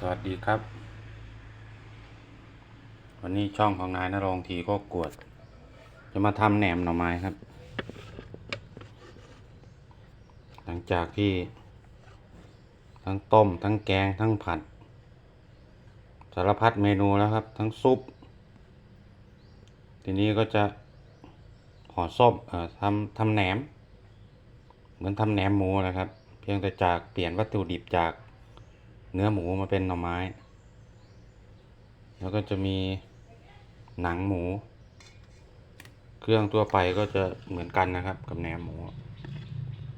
สวัสดีครับ วันนี้ช่องของนายนรงทีก็กวด จะมาทำแหนมหน่อไม้ครับ หลังจากที่ ทั้งต้ม ทั้งแกง ทั้งผัด สารพัดเมนูแล้วครับ ทั้งซุป ทีนี้ก็จะห่อส้มเอ่อทำทำแหนม เหมือนทำแหนมหมูนะครับ เพียงแต่จากเปลี่ยนวัตถุดิบจาก เนื้อหมูมาเป็นหน่อไม้ แล้วก็จะมีหนังหมู เครื่องทั่วไปก็จะเหมือนกันนะครับ กับแหนมหมู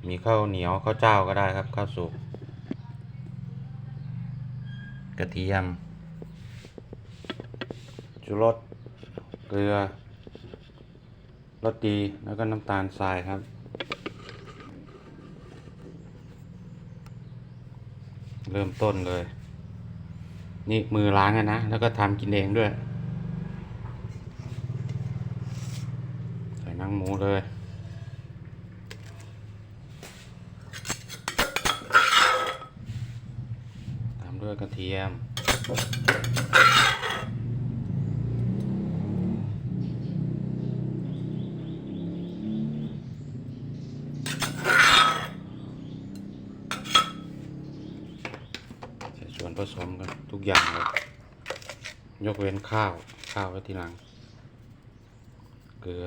มีข้าวเหนียวข้าวเจ้าก็ได้ครับข้าวสุกกระเทียมชูรสเกลือรสดีแล้วก็น้ำตาลทรายครับ เริ่มต้นเลย นี่มือล้างอะนะ แล้วก็ทำกินเองด้วย ใส่นังหมูเลยตามด้วยกระเทียม ใส่ส่วน ผสมกันทุกอย่างเลยยกเว้นข้าว ข้าวไว้ทีหลัง เกลือ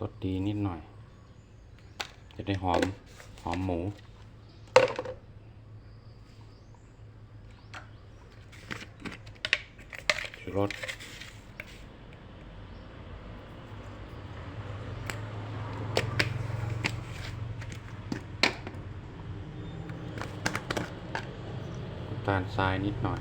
รสดีนิดหน่อย จะได้หอม หอมหมูชูรส ตาลทรายนิดหน่อย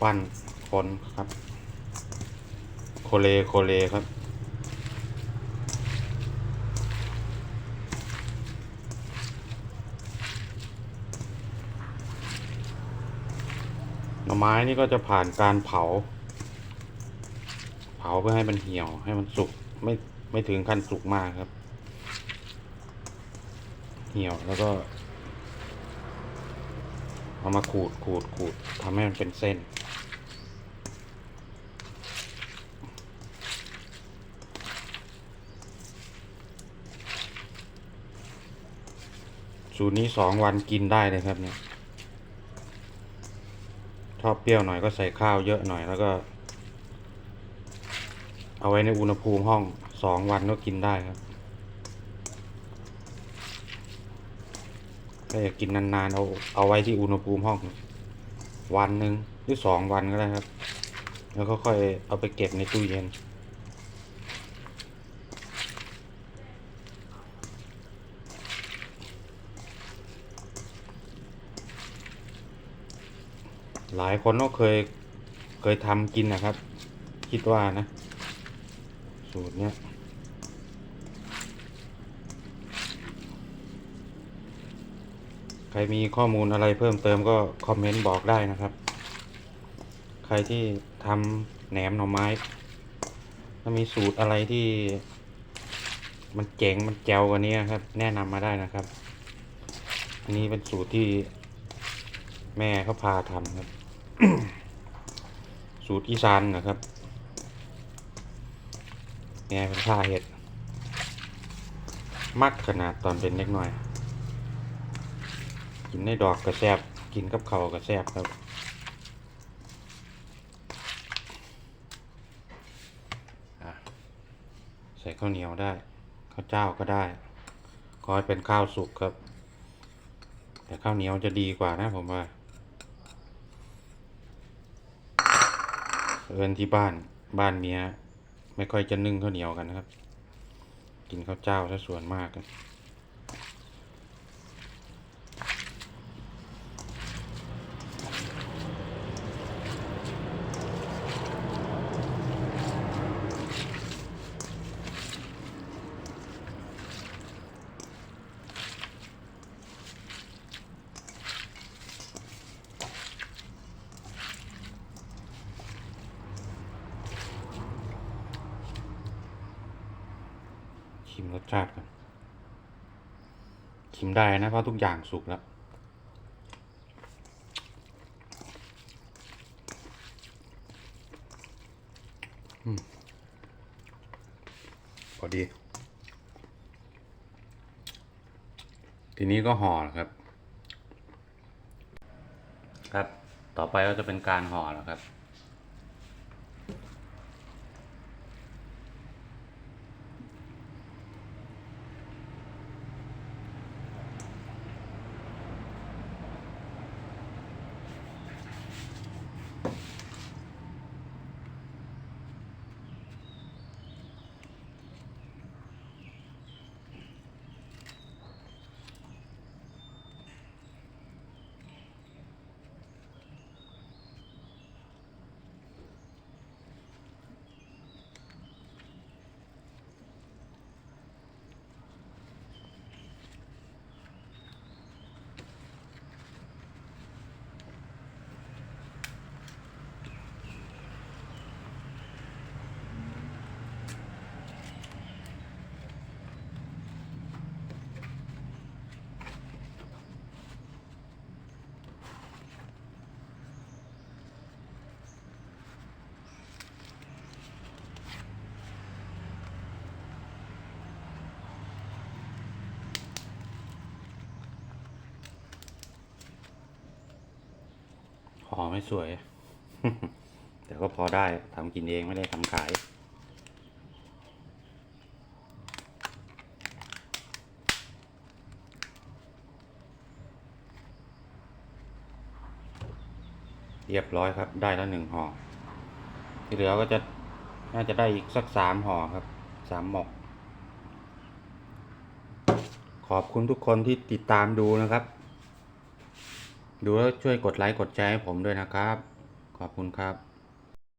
ปั้นคนครับ โคเลโคเลครับหน่อไม้นี่ก็จะผ่านการเผาาเพื่อให้มันเหี่ยวให้มันสุกไม่ไม่ถึงขั้นสุกมากครับ เหี่ยวแล้วก็เอามาขูดขูดขูดทำให้มันเป็นเส้น สูตรนี้สองวันกินได้เลยครับเนี่ยชอบเปรี้ยวหน่อยก็ใส่ข้าวเยอะหน่อยแล้วก็ เอาไว้ในอุณหภูมิห้องสองวันก็กินได้ครับ ถ้าอยากกินนานๆ เอาเอาไว้ที่อุณหภูมิห้อง วันหนึ่งหรือสองวันก็ได้ครับ แล้วก็ค่อยเอาไปเก็บในตู้เย็นหลายคนก็เคยเคยทำกินนะครับ คิดว่านะ สูตรเนี้ยใครมีข้อมูลอะไรเพิ่มเติมก็คอมเมนต์บอกได้นะครับ ใครที่ทำแหนมหน่อไม้ ถ้ามีสูตรอะไรที่ มันเจ๋งมันแจ๋วกว่านี้ครับ แนะนำมาได้นะครับ อันนี้เป็นสูตรที่แม่เขาพาทำครับ สูตรอีสานนะครับ แม่เป็นผ้าเห็ด มักขนาดตอนเป็นเล็กน้อย กินในดอกกระแซบกินกับเขาวกระแซบครับใส่ข้าวเหนียวได้ ข้าวเจ้าก็ได้ ขอให้เป็นข้าวสุกครับ แต่ข้าวเหนียวจะดีกว่านะผมว่าเอินที่บ้านบ้านเมีย ไม่ค่อยจะนึ่งข้าวเหนียวกันนะครับ กินข้าวเจ้าซะส่วนมากกัน ชิมรสชาติกันชิมได้นะเพราะทุกอย่างสุกแล้วอืมพอดี ทีนี้ก็ห่อครับ ครับ ต่อไปก็จะเป็นการห่อแล้วครับ ห่อ ไม่สวย แต่ก็พอได้ทำกินเองไม่ได้ทำขายเรียบร้อยครับ ได้แล้วหนึ่งห่อ ที่เหลือก็จะน่าจะได้อีกสักสามห่อครับ สามหมก ขอบคุณทุกคนที่ติดตามดูนะครับ ดูแล้วช่วยกดไลค์กดแชร์ให้ผมด้วยนะครับ ขอบคุณครับ